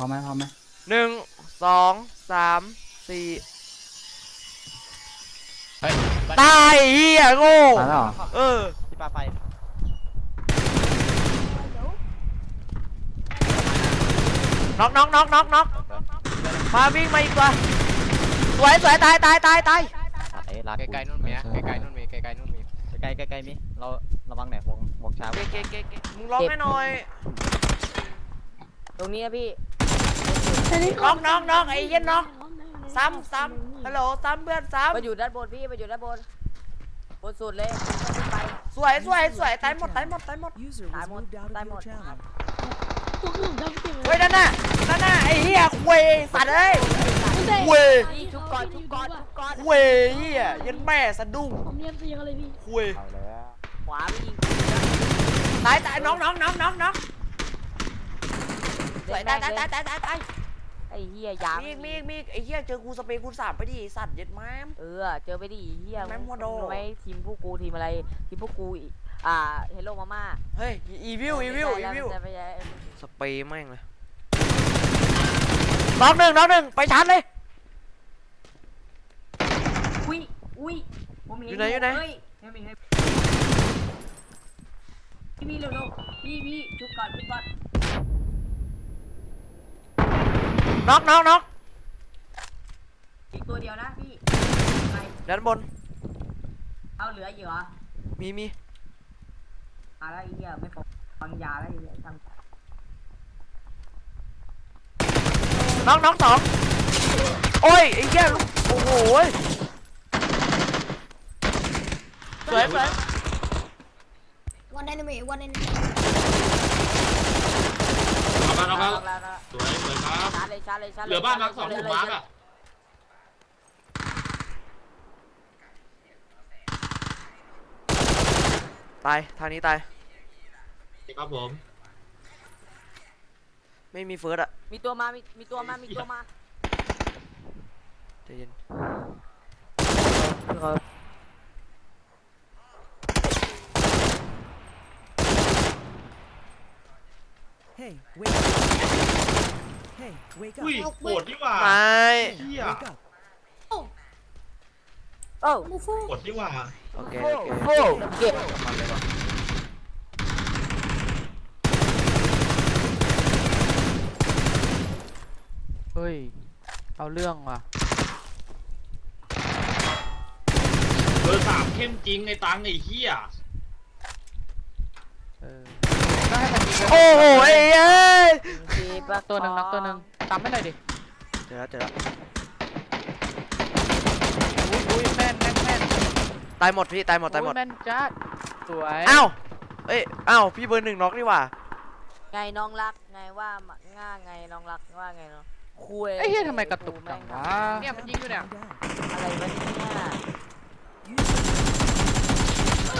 พร้อมไหมพร้อมไหมหนึ่งสองสามสี่เฮ้ยบ้านตายเฮียโง่มาแล้วเหรอเออที่ปลาไฟน็อกน็อกน็อกน็อกน็อกมาวิ่งมาอีกตัวสวยสวยตายตายตายตายเอ้ยลาไกลๆนู่นมีอะไกลๆนู่นมีไกลๆนู่นมีใกล้ใกล้ใกล้ๆมีเราระวังหน่อยวงวงช้าเก๊กเก๊กเก๊กเก๊กมึงร้องให้หน่อยตรงนี้นะพี่ น็อกน็อกน็อกไอ้เหี้ย็นน็อกซ้ำซ้ำฮัลโหลซ้ำเพื่อนซ้มาอยู่ด้านบนพี่มาอยู่ด้านบน บนสุดเลยขึ้นไปำสวยสวยสวยตายหมดตายหมดตายหมด User Tái was một, moved out tái of your một. channel. เฮ้ยนั่นน่ะนั่นน่ะไอ้เหี้ยควยสัตว์เอ้ยควยพี่ชุบก่อนชุบก่อนชุบก่อน ควยเหี้ยยันแม่สะดุ้งผมเรียนเสียงอะไรพี่ควยเอาแล้วขวาไม่ยิงตายตายน็อกน็อกน็อกน็อกน็อกสวยตายตายตายตายตายตาย ไอ้เหี้ยยางมีอีกมีอีกมีอีกไอ้เหี้ยเจอกูสเปรย์คูณสามไปดิไอ้สัตว์เย็ดแม้มเออ เจอไปดิเหี้ยแม่งหัวโด รู้ไหมทีมพวกกูทีมอะไร ทีมพวกกูอีอ่าเฮลโลมาม่าเฮ้ยอีวิวอีวิวอีวิวไม่ใช่สเปรย์แม่งเลยน็อกหนึ่งน็อกหนึ่งไปชาร์จเลย อุ้ยอุ้ยผมเห็นอยู่ไหนอยู่ไหน เฮ้ยเฮ้ยเฮ้ยพี่พี่เร็วๆพี่พี่ชุบก่อนชุบก่อน น็อกน็อกน็อกอีกตัวเดียวนะพี่ไปด้านบน เอาเหลืออยู่เหรอมีมีเอาแล้วไอ้เหี้ยไม่พอฟังยาแล้วไอ้เหี้ยทำน็อกน็อกสองโอ้ยไอ้เหี้ยลูกโอ้โหยสวยสวยวันแอนเมวันแอนเมเอาบ้านเอาบ้านแล้ว สวยสวยครับ ชาร์จเลยชาร์จเลยชาร์จเหลือบ้านนักสองถูกมาร์กอะตายทางนี้ตาย ครับผมไม่มีเฟิร์สอะมีตัวมามีมีตัวมามีตัวมาใจเย็น อุ้ยโหดนี่หว่าไม่เฮีย wake up โอ้มูฟูโหดนี่หว่าโอเคโอเคโอ้เก็บมันเลยว่ะเฮ้ย เอาเรื่องว่ะเบอร์สามเข้มจริงในตังค์ไอ้เฮียเออก็ให้มันยิงไปโอ้โหไอ้เอ้ยทีปะตัวหนึ่งนักตัวหนึ่งตามไม่หน่อยดิเจอแล้วเจอแล้วอุ้ยอุ้ยแม่นแม่นแม่นตายหมดพี่ตายหมดตายหมด อุ้แม่นจัดสวยอ้าว เอ้ย อ้าว พี่เบอร์หนึ่งน็อกนี่หว่าไงน้องรักไงว่าง่าไงน้องรักว่าไงเนาะคุยไอ้เหี้ยทำไมกระตุกจังวะ User เนี่ยมันยิงอยู่เนี่ย down. อะไรวะเนี่ย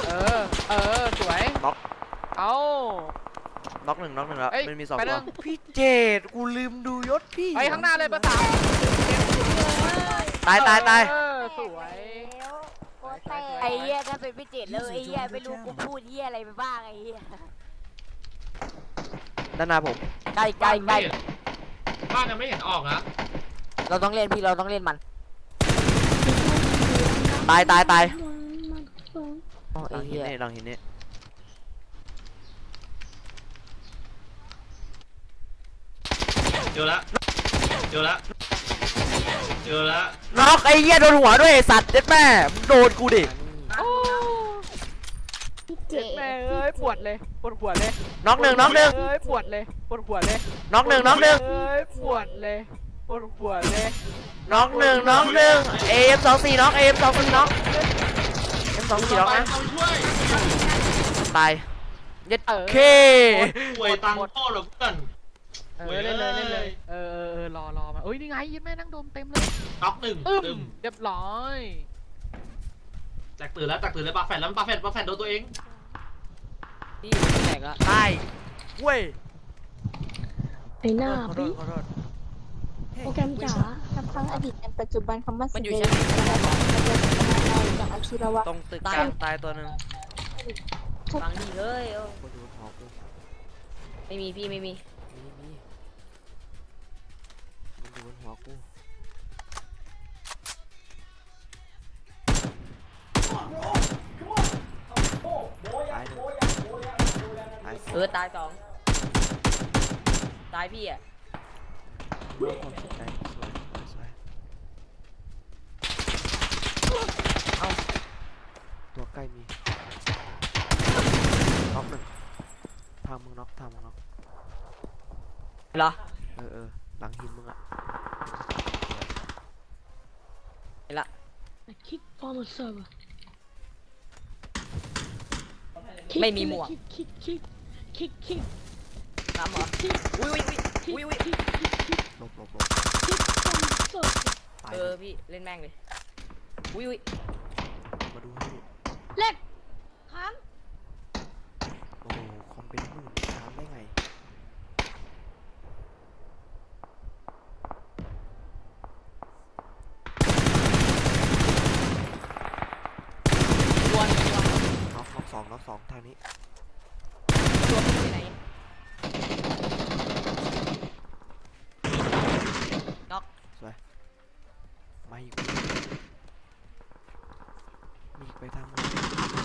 เออ เออ สวย น็อก เอา น็อกหนึ่งน็อกหนึ่งแล้วเอ้ยมันมีสองไปตัเรื่วอง พี่เจดกูลืมดูยศพี่ไปข้างหน้าเลยเบอร์สามตายตายตายเออสวยไอ้เหี้ยถ้าเป็นพี่เจดเลยไอ้เหี้ยไม่รู้กูพูดเหี้ยอะไรไปบ้างไอ้เหี้ยด้านหน้าผมใกล้ใกล้ใกล้บ้านยังไม่เห็นออกนะเราต้องเล่นพี่เราต้องเล่นมันตายตายตายโอ้หลัไอ้งหินเหี้ยนี่หลังหินนี่ จอละเจอละเจอละน็อกไอ้เหี้ยโดนหัวด้วยไอ้สัตว์เจ็ดแม่มึงโดนกูดิโอ้เจเจ็บแม่เอ้ยปวดเลยปวดหัวเลยน็อกหนึ่งน็อกหนึ่งเอ้ยปวดเลยปวดหัวเลยน็อกหนึ่งน็อกหนึ่งเอ้ยปวดเลยปวดหัวเลยน็อกหนึ่งน็อกหนึ่งเอ็มสองสี่น็อกเอ็มสองสี่น็อกเอ็มสองสี่น็อกนะเอาช่วยตายเย็ดเออเคป่วยตังค์พ่อเหรอเพื่อน เอโอ้อยเล่นเลยเล่นเลยเอ้ยเออเออเออรอรอมาเอ้ยนี่ไงยิ้มแม่นั่งโดมเต็มเลยน็อกหนึ่งอึ้ตึมมเรียบร้อยแตกตื่นแล้วแตกตื่นเลยปลาแฟดแล้วปลาแฟดปลาแฟดโดนตัวเองพี่อยู่ที่ไหนก็ตายเว้ยไอ้หน้าขอโทษพี่ขอโทษโปรแกรมจ๋ากับทั้งอดีตและปัจจุบันคำว่ามันสิ่งอยู่ใดชั้นอย่างอาชีวะตรงตึกกลางตายตัวหนึ่งฟังดีเฮ้ยโอ้โอ้ดูหอกดูไม่มีพี่ไม่มีมีมี ตายหนึ่งตายเออตายสองตายพี่อะเรื่องความสนใจสวยสวยเอ้าตัวใกล้มีน็อกหนึ่งทางมึงน็อกทางมึงน็อกเหรอเออเออหลังหินมึงอะ เห็นละ I kick on the server ไม่มีหมวกคิกคิกคิกคิกคิกน้ำเหรออุ้ยอุ้ยอุ้ยอุ้ยอุ้ยหลบหลบหลบคิก on the server ตายเอหอนึ่งพี่เล่นแม่งเลยอุ้ยอุ้ยมาดูให้ดู เล็กค้าง โอ้โหคอมเป็นหมื่นค้างได้ไง ตัวหนึงตัว น็อกน็อก สองน็อกสองทางนี้ตัวพี่อยู่ไหนน็อกมาอีกมีอีกไปทางมึง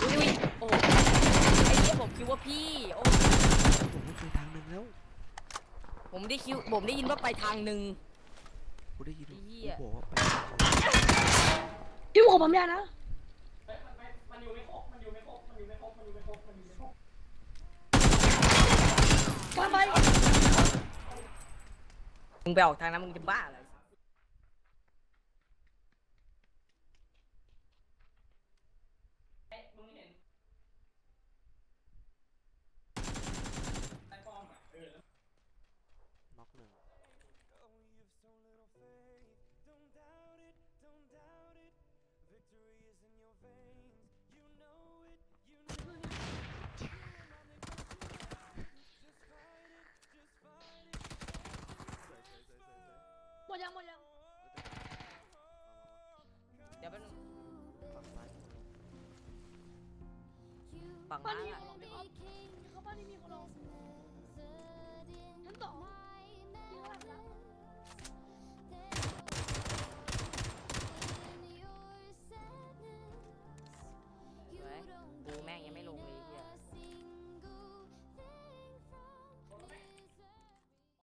อุ้ยอุ้ยโอ้ไอ้เหี้ยผมคิดว่าพี่โอ้ผมไม่ไปทางหนึ่งแล้วผมได้คิวผมได้ยินว่าไปทางหนึ่งกูได้ยินไอ้เหี้กูยบอกว่าไปทางหนึ่งพี่หมูขอปั๊มยานะก ลับไปมึงไปออกทางนั้นมึงจะบ้าเหร ฝั่งบ้านนั้นนี้อะของลงพี่ครับเขาบ้านนี้มีคนลง